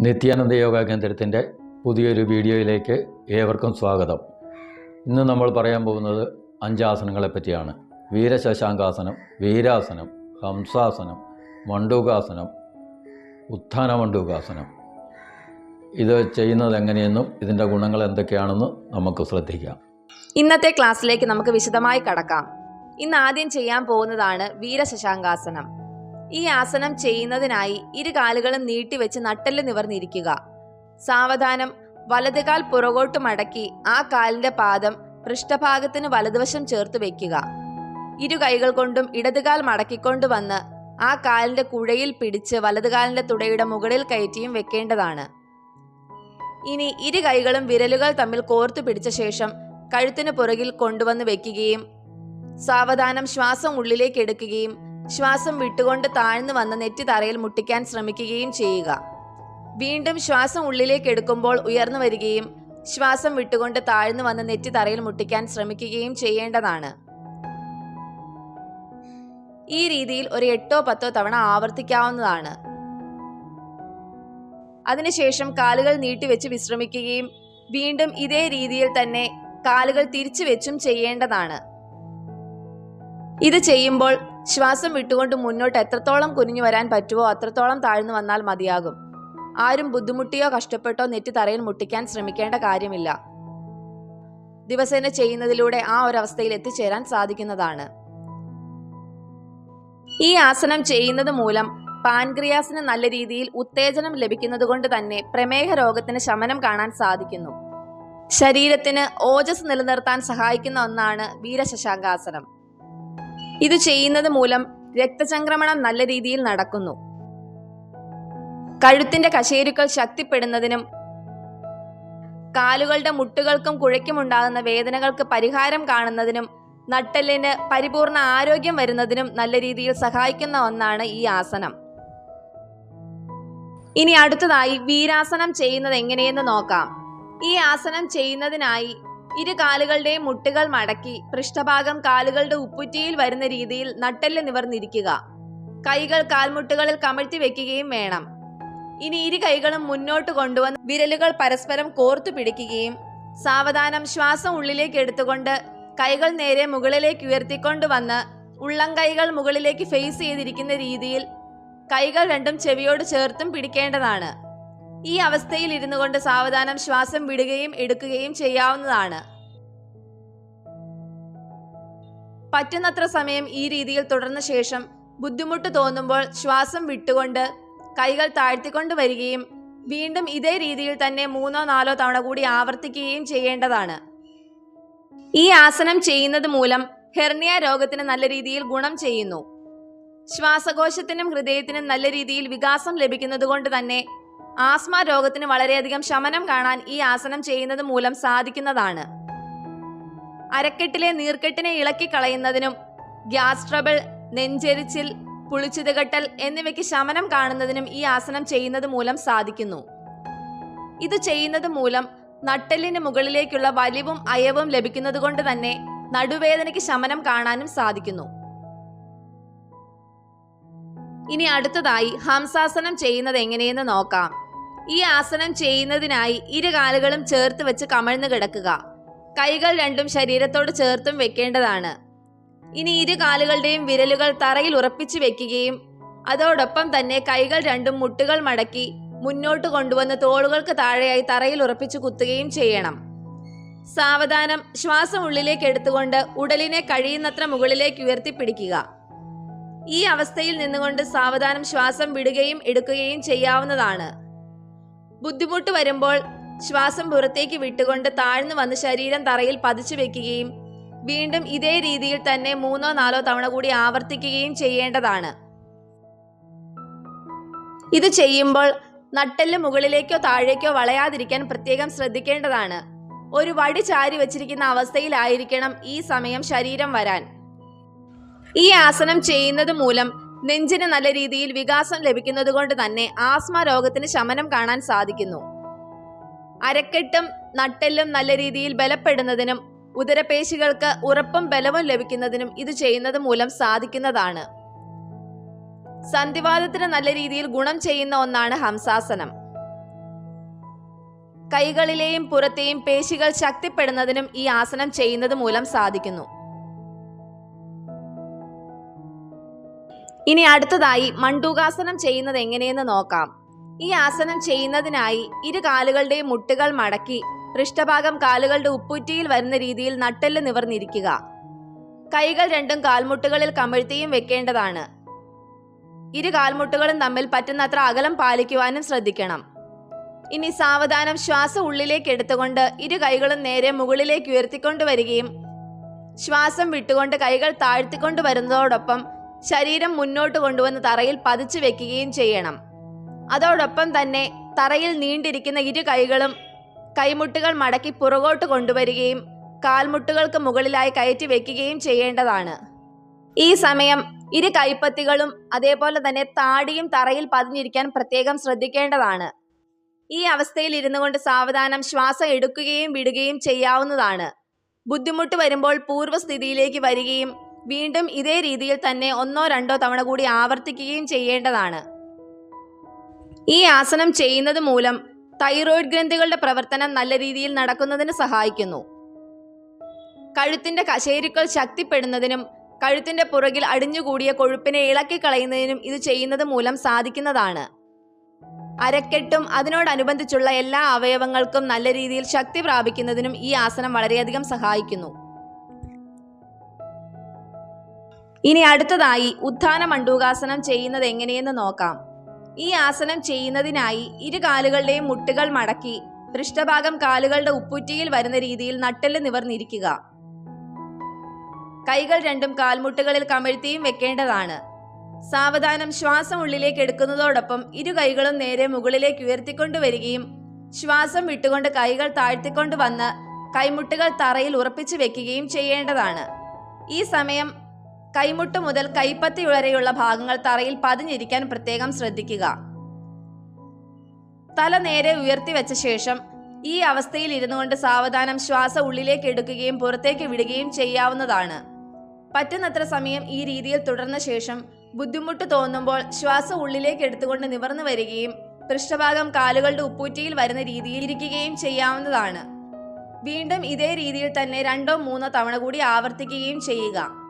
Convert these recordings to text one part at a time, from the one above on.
നിത്യാനന്ദ യോഗ കേന്ദ്രത്തിന്റെ പുതിയൊരു വീഡിയോയിലേക്ക് ഏവർക്കും സ്വാഗതം. ഇന്ന് നമ്മൾ പറയാൻ പോകുന്നത് അഞ്ചാസനങ്ങളെ പറ്റിയാണ്. വീരശശാങ്കാസനം വീരാസനം ഹംസാസനം മണ്ടൂകാസനം ഉത്ഥാന മണ്ടൂകാസനം ഇത് ചെയ്യുന്നത് എങ്ങനെയെന്നും ഇതിന്റെ ഗുണങ്ങൾ എന്തൊക്കെയാണെന്നും നമുക്ക് ശ്രദ്ധിക്കാം. ഇന്നത്തെ ക്ലാസ്സിലേക്ക് നമുക്ക് വിശദമായി കടക്കാം. ഇന്ന് ആദ്യം ചെയ്യാൻ പോകുന്നതാണ് വീരശശാങ്കാസനം. ഈ ആസനം ചെയ്യുന്നതിനായി ഇരു കാലുകളും നീട്ടിവെച്ച് നട്ടൽ നിവർന്നിരിക്കുക. സാവധാനം വലതുകാൽ പുറകോട്ട് മടക്കി ആ കാലിന്റെ പാദം പൃഷ്ഠഭാഗത്തിന് വലതുവശം ചേർത്ത് വെക്കുക. ഇരു കൈകൾ കൊണ്ടും ഇടതുകാൽ മടക്കിക്കൊണ്ട് വന്ന് ആ കാലിന്റെ കുഴയിൽ പിടിച്ച് വലതുകാലിന്റെ തുടയുടെ മുകളിൽ കയറ്റിയും വെക്കേണ്ടതാണ്. ഇനി ഇരു കൈകളും വിരലുകൾ തമ്മിൽ കോർത്തു പിടിച്ച ശേഷം കഴുത്തിന് പുറകിൽ കൊണ്ടുവന്ന് വെക്കുകയും സാവധാനം ശ്വാസം ഉള്ളിലേക്ക് എടുക്കുകയും ശ്വാസം വിട്ടുകൊണ്ട് താഴ്ന്നു വന്ന നെറ്റി തറയിൽ മുട്ടിക്കാൻ ശ്രമിക്കുകയും ചെയ്യുക. വീണ്ടും ശ്വാസം ഉള്ളിലേക്ക് എടുക്കുമ്പോൾ ഉയർന്നു വരികയും ശ്വാസം വിട്ടുകൊണ്ട് താഴ്ന്നു വന്ന് നെറ്റി തറയിൽ മുട്ടിക്കാൻ ശ്രമിക്കുകയും ചെയ്യേണ്ടതാണ്. ഈ രീതിയിൽ ഒരു എട്ടോ പത്തോ തവണ ആവർത്തിക്കാവുന്നതാണ്. അതിനുശേഷം കാലുകൾ നീട്ടിവെച്ച് വിശ്രമിക്കുകയും വീണ്ടും ഇതേ രീതിയിൽ തന്നെ കാലുകൾ തിരിച്ചു വെച്ചും ചെയ്യേണ്ടതാണ്. ഇത് ചെയ്യുമ്പോൾ ശ്വാസം വിട്ടുകൊണ്ട് മുന്നോട്ട് എത്രത്തോളം കുനിഞ്ഞു വരാൻ പറ്റുമോ അത്രത്തോളം താഴ്ന്നു വന്നാൽ മതിയാകും. ആരും ബുദ്ധിമുട്ടിയോ കഷ്ടപ്പെട്ടോ നെറ്റി തറയിൽ മുട്ടിക്കാൻ ശ്രമിക്കേണ്ട കാര്യമില്ല. ദിവസേന ചെയ്യുന്നതിലൂടെ ആ ഒരവസ്ഥയിൽ എത്തിച്ചേരാൻ സാധിക്കുന്നതാണ്. ഈ ആസനം ചെയ്യുന്നത് മൂലം പാൻക്രിയാസിന് നല്ല രീതിയിൽ ഉത്തേജനം ലഭിക്കുന്നത് കൊണ്ട് തന്നെ പ്രമേഹ രോഗത്തിന് ശമനം കാണാൻ സാധിക്കുന്നു. ശരീരത്തിന് ഓജസ് നിലനിർത്താൻ സഹായിക്കുന്ന ഒന്നാണ് വീരശശാങ്കാസനം. ഇത് ചെയ്യുന്നത് മൂലം രക്തചംക്രമണം നല്ല രീതിയിൽ നടക്കുന്നു. കഴുത്തിന്റെ കശേരുക്കൾ ശക്തിപ്പെടുന്നതിനും കാലുകളുടെ മുട്ടുകൾക്കും കുഴയ്ക്കുമുണ്ടാകുന്ന വേദനകൾക്ക് പരിഹാരം കാണുന്നതിനും നട്ടെല്ലിന് പരിപൂർണ ആരോഗ്യം വരുന്നതിനും നല്ല രീതിയിൽ സഹായിക്കുന്ന ഒന്നാണ് ഈ ആസനം. ഇനി അടുത്തതായി വീരാസനം ചെയ്യുന്നത് എങ്ങനെയെന്ന് നോക്കാം. ഈ ആസനം ചെയ്യുന്നതിനായി ഇരു കാലുകളുടെയും മുട്ടുകൾ മടക്കി പൃഷ്ഠഭാഗം കാലുകളുടെ ഉപ്പുറ്റിയിൽ വരുന്ന രീതിയിൽ നട്ടെല്ല് നിവർന്നിരിക്കുക. കൈകൾ കാൽമുട്ടുകളിൽ കമഴ്ത്തി വെക്കുകയും വേണം. ഇനി ഇരു കൈകളും മുന്നോട്ട് കൊണ്ടുവന്ന് വിരലുകൾ പരസ്പരം കോർത്തു പിടിക്കുകയും സാവധാനം ശ്വാസം ഉള്ളിലേക്ക് എടുത്തുകൊണ്ട് കൈകൾ നേരെ മുകളിലേക്ക് ഉയർത്തിക്കൊണ്ട് വന്ന് ഉള്ളം കൈകൾ മുകളിലേക്ക് ഫേസ് ചെയ്തിരിക്കുന്ന രീതിയിൽ കൈകൾ രണ്ടും ചെവിയോട് ചേർത്തും പിടിക്കേണ്ടതാണ്. ഈ അവസ്ഥയിൽ ഇരുന്നു കൊണ്ട് സാവധാനം ശ്വാസം വിടുകയും എടുക്കുകയും ചെയ്യാവുന്നതാണ്. പറ്റുന്നത്ര സമയം ഈ രീതിയിൽ തുടർന്ന ശേഷം ബുദ്ധിമുട്ട് തോന്നുമ്പോൾ ശ്വാസം വിട്ടുകൊണ്ട് കൈകൾ താഴ്ത്തിക്കൊണ്ട് വരികയും വീണ്ടും ഇതേ രീതിയിൽ തന്നെ മൂന്നോ നാലോ തവണ കൂടി ആവർത്തിക്കുകയും ചെയ്യേണ്ടതാണ്. ഈ ആസനം ചെയ്യുന്നത് മൂലം ഹെർണിയ രോഗത്തിന് നല്ല രീതിയിൽ ഗുണം ചെയ്യുന്നു. ശ്വാസകോശത്തിനും ഹൃദയത്തിനും നല്ല രീതിയിൽ വികാസം ലഭിക്കുന്നത് കൊണ്ട് തന്നെ ആസ്മ രോഗത്തിന് വളരെയധികം ശമനം കാണാൻ ഈ ആസനം ചെയ്യുന്നത് മൂലം സാധിക്കുന്നതാണ്. അരക്കെട്ടിലെ നീർക്കെട്ടിനെ ഇളക്കി കളയുന്നതിനും ഗ്യാസ് ട്രബിൾ നെഞ്ചെരിച്ചിൽ പുളിച്ചിതുകെട്ടൽ എന്നിവയ്ക്ക് ശമനം കാണുന്നതിനും ഈ ആസനം ചെയ്യുന്നത് മൂലം സാധിക്കുന്നു. ഇത് ചെയ്യുന്നത് മൂലം നട്ടെല്ലിന് മുകളിലേക്കുള്ള വലിവും അയവും ലഭിക്കുന്നത് കൊണ്ട് തന്നെ നടുവേദനയ്ക്ക് ശമനം കാണാനും സാധിക്കുന്നു. ഇനി അടുത്തതായി ഹംസാസനം ചെയ്യുന്നത് എങ്ങനെയെന്ന് നോക്കാം. ഈ ആസനം ചെയ്യുന്നതിനായി ഇരു കാലുകളും ചേർത്ത് വെച്ച് കമഴ്ന്നു കിടക്കുക. കൈകൾ രണ്ടും ശരീരത്തോട് ചേർത്തും വെക്കേണ്ടതാണ്. ഇനി ഇരു കാലുകളുടെയും വിരലുകൾ തറയിൽ ഉറപ്പിച്ചു വെക്കുകയും അതോടൊപ്പം തന്നെ കൈകൾ രണ്ടും മുട്ടുകൾ മടക്കി മുന്നോട്ട് കൊണ്ടുവന്ന് തോളുകൾക്ക് താഴെയായി തറയിൽ ഉറപ്പിച്ചു കുത്തുകയും ചെയ്യണം. സാവധാനം ശ്വാസം ഉള്ളിലേക്ക് എടുത്തുകൊണ്ട് ഉടലിനെ കഴിയുന്നത്ര മുകളിലേക്ക് ഉയർത്തിപ്പിടിക്കുക. ഈ അവസ്ഥയിൽ നിന്നുകൊണ്ട് സാവധാനം ശ്വാസം വിടുകയും എടുക്കുകയും ചെയ്യാവുന്നതാണ്. ബുദ്ധിമുട്ട് വരുമ്പോൾ ശ്വാസം പുറത്തേക്ക് വിട്ടുകൊണ്ട് താഴ്ന്നു വന്ന് ശരീരം തറയിൽ പതിച്ചു വെക്കുകയും വീണ്ടും ഇതേ രീതിയിൽ തന്നെ മൂന്നോ നാലോ തവണ കൂടി ആവർത്തിക്കുകയും ചെയ്യേണ്ടതാണ്. ഇത് ചെയ്യുമ്പോൾ നട്ടെല്ല് മുകളിലേക്കോ താഴേക്കോ വളയാതിരിക്കാൻ പ്രത്യേകം ശ്രദ്ധിക്കേണ്ടതാണ്. ഒരു വടി ചാരി വച്ചിരിക്കുന്ന അവസ്ഥയിലായിരിക്കണം ഈ സമയം ശരീരം വരാൻ. ഈ ആസനം ചെയ്യുന്നത് മൂലം നെഞ്ചിന് നല്ല രീതിയിൽ വികാസം ലഭിക്കുന്നതുകൊണ്ട് തന്നെ ആസ്മ രോഗത്തിന് ശമനം കാണാൻ സാധിക്കുന്നു. അരക്കെട്ടും നട്ടെല്ലും നല്ല രീതിയിൽ ബലപ്പെടുന്നതിനും ഉദരപേശികൾക്ക് ഉറപ്പും ബലവും ലഭിക്കുന്നതിനും ഇത് ചെയ്യുന്നത് മൂലം സാധിക്കുന്നതാണ്. സന്ധിവാദത്തിന് നല്ല രീതിയിൽ ഗുണം ചെയ്യുന്ന ഒന്നാണ് ഹംസാസനം. കൈകളിലെയും പുറത്തെയും പേശികൾ ശക്തിപ്പെടുന്നതിനും ഈ ആസനം ചെയ്യുന്നത് മൂലം സാധിക്കുന്നു. ഇനി അടുത്തതായി മണ്ടൂകാസനം ചെയ്യുന്നത് എങ്ങനെയെന്ന് നോക്കാം. ഈ ആസനം ചെയ്യുന്നതിനായി ഇരു കാലുകളുടെയും മുട്ടുകൾ മടക്കി പൃഷ്ഠഭാഗം കാലുകളുടെ ഉപ്പുറ്റിയിൽ വരുന്ന രീതിയിൽ നട്ടെല്ല് നിവർന്നിരിക്കുക. കൈകൾ രണ്ടും കാൽമുട്ടുകളിൽ കമിഴ്ത്തിയും വെക്കേണ്ടതാണ്. ഇരു കാൽമുട്ടുകളും തമ്മിൽ പറ്റുന്നത്ര അകലം പാലിക്കുവാനും ശ്രദ്ധിക്കണം. ഇനി സാവധാനം ശ്വാസം ഉള്ളിലേക്ക് എടുത്തുകൊണ്ട് ഇരു കൈകളും നേരെ മുകളിലേക്ക് ഉയർത്തിക്കൊണ്ടുവരികയും ശ്വാസം വിട്ടുകൊണ്ട് കൈകൾ താഴ്ത്തിക്കൊണ്ടു വരുന്നതോടൊപ്പം ശരീരം മുന്നോട്ട് കൊണ്ടുവന്ന് തറയിൽ പതിച്ചു വെക്കുകയും ചെയ്യണം. അതോടൊപ്പം തന്നെ തറയിൽ നീണ്ടിരിക്കുന്ന ഇരു കൈകളും കൈമുട്ടുകൾ മടക്കി പുറകോട്ട് കൊണ്ടുവരികയും കാൽമുട്ടുകൾക്ക് മുകളിലായി കയറ്റി വെക്കുകയും ചെയ്യേണ്ടതാണ്. ഈ സമയം ഇരു കൈപ്പത്തികളും അതേപോലെ തന്നെ താടിയും തറയിൽ പതിഞ്ഞിരിക്കാൻ പ്രത്യേകം ശ്രദ്ധിക്കേണ്ടതാണ്. ഈ അവസ്ഥയിൽ ഇരുന്നു കൊണ്ട് സാവധാനം ശ്വാസം എടുക്കുകയും വിടുകയും ചെയ്യാവുന്നതാണ്. ബുദ്ധിമുട്ട് വരുമ്പോൾ പൂർവസ്ഥിതിയിലേക്ക് വരികയും വീണ്ടും ഇതേ രീതിയിൽ തന്നെ ഒന്നോ രണ്ടോ തവണ കൂടി ആവർത്തിക്കുകയും ചെയ്യേണ്ടതാണ്. ഈ ആസനം ചെയ്യുന്നത് മൂലം തൈറോയിഡ് ഗ്രന്ഥികളുടെ പ്രവർത്തനം നല്ല രീതിയിൽ നടക്കുന്നതിന് സഹായിക്കുന്നു. കഴുത്തിന്റെ കശേരുക്കൾ ശക്തിപ്പെടുന്നതിനും കഴുത്തിന്റെ പുറകിൽ അടിഞ്ഞുകൂടിയ കൊഴുപ്പിനെ ഇളക്കി കളയുന്നതിനും ഇത് ചെയ്യുന്നത് മൂലം സാധിക്കുന്നതാണ്. അരക്കെട്ടും അതിനോടനുബന്ധിച്ചുള്ള എല്ലാ അവയവങ്ങൾക്കും നല്ല രീതിയിൽ ശക്തി പ്രാപിക്കുന്നതിനും ഈ ആസനം വളരെയധികം സഹായിക്കുന്നു. ഇനി അടുത്തതായി ഉത്ഥാന മണ്ടൂകാസനം ചെയ്യുന്നത് എങ്ങനെയെന്ന് നോക്കാം. ഈ ആസനം ചെയ്യുന്നതിനായി ഇരു കാലുകളുടെയും മുട്ടുകൾ മടക്കി പൃഷ്ഠഭാഗം കാലുകളുടെ ഉപ്പുറ്റിയിൽ വരുന്ന രീതിയിൽ നട്ടെല്ല് നിവർന്നിരിക്കുക. കൈകൾ രണ്ടും കാൽമുട്ടുകളിൽ കമഴ്ത്തിയും വെക്കേണ്ടതാണ്. സാവധാനം ശ്വാസം ഉള്ളിലേക്ക് എടുക്കുന്നതോടൊപ്പം ഇരു കൈകളും നേരെ മുകളിലേക്ക് ഉയർത്തിക്കൊണ്ടുവരികയും ശ്വാസം വിട്ടുകൊണ്ട് കൈകൾ താഴ്ത്തിക്കൊണ്ട് വന്ന് കൈമുട്ടുകൾ തറയിൽ ഉറപ്പിച്ചു വെക്കുകയും ചെയ്യേണ്ടതാണ്. ഈ സമയം കൈമുട്ട് മുതൽ കൈപ്പത്തി വരെയുള്ള ഭാഗങ്ങൾ തറയിൽ പതിഞ്ഞിരിക്കാൻ പ്രത്യേകം ശ്രദ്ധിക്കുക. തല നേരെ ഉയർത്തി വെച്ച ശേഷം ഈ അവസ്ഥയിൽ ഇരുന്നു കൊണ്ട് സാവധാനം ശ്വാസം ഉള്ളിലേക്ക് എടുക്കുകയും പുറത്തേക്ക് വിടുകയും ചെയ്യാവുന്നതാണ്. പറ്റുന്നത്ര സമയം ഈ രീതിയിൽ തുടർന്ന ശേഷം ബുദ്ധിമുട്ട് തോന്നുമ്പോൾ ശ്വാസം ഉള്ളിലേക്ക് എടുത്തുകൊണ്ട് നിവർന്നു വരികയും പൃഷ്ഠഭാഗം കാലുകളുടെ ഉപ്പൂറ്റിയിൽ വരുന്ന രീതിയിൽ ഇരിക്കുകയും ചെയ്യാവുന്നതാണ്. വീണ്ടും ഇതേ രീതിയിൽ തന്നെ രണ്ടോ മൂന്നോ തവണ കൂടി ആവർത്തിക്കുകയും ചെയ്യുക.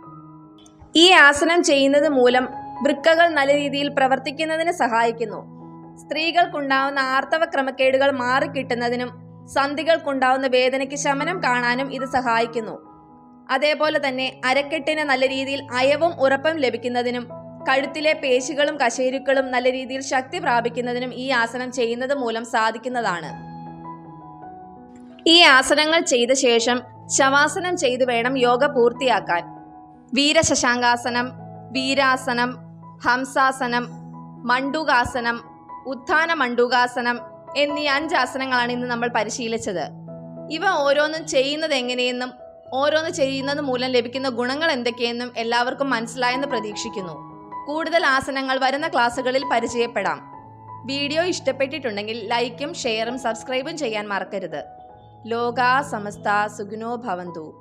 ഈ ആസനം ചെയ്യുന്നത് മൂലം വൃക്കകൾ നല്ല രീതിയിൽ പ്രവർത്തിക്കുന്നതിന് സഹായിക്കുന്നു. സ്ത്രീകൾക്കുണ്ടാവുന്ന ആർത്തവ ക്രമക്കേടുകൾ മാറിക്കിട്ടുന്നതിനും സന്ധികൾക്കുണ്ടാവുന്ന വേദനയ്ക്ക് ശമനം കാണാനും ഇത് സഹായിക്കുന്നു. അതേപോലെ തന്നെ അരക്കെട്ടിന് നല്ല രീതിയിൽ അയവും ഉറപ്പും ലഭിക്കുന്നതിനും കഴുത്തിലെ പേശികളും കശേരുക്കളും നല്ല രീതിയിൽ ശക്തി പ്രാപിക്കുന്നതിനും ഈ ആസനം ചെയ്യുന്നത് മൂലം സാധിക്കുന്നതാണ്. ഈ ആസനങ്ങൾ ചെയ്ത ശേഷം ശവാസനം ചെയ്തു വേണം യോഗ പൂർത്തിയാക്കാൻ. വീരശശാങ്കാസനം വീരാസനം ഹംസാസനം മണ്ടുകാസനം ഉത്ഥാന മണ്ടുകാസനം എന്നീ അഞ്ച് ആസനങ്ങളാണ് ഇന്ന് നമ്മൾ പരിശീലിച്ചത്. ഇവ ഓരോന്നും ചെയ്യുന്നത് എങ്ങനെയെന്നും ഓരോന്ന് ചെയ്യുന്നത് മൂലം ലഭിക്കുന്ന ഗുണങ്ങൾ എന്തൊക്കെയെന്നും എല്ലാവർക്കും മനസ്സിലായെന്ന് പ്രതീക്ഷിക്കുന്നു. കൂടുതൽ ആസനങ്ങൾ വരുന്ന ക്ലാസ്സുകളിൽ പരിചയപ്പെടാം. വീഡിയോ ഇഷ്ടപ്പെട്ടിട്ടുണ്ടെങ്കിൽ ലൈക്കും ഷെയറും സബ്സ്ക്രൈബും ചെയ്യാൻ മറക്കരുത്. ലോകാ സമസ്ത സുഗുനോ ഭവന്തു.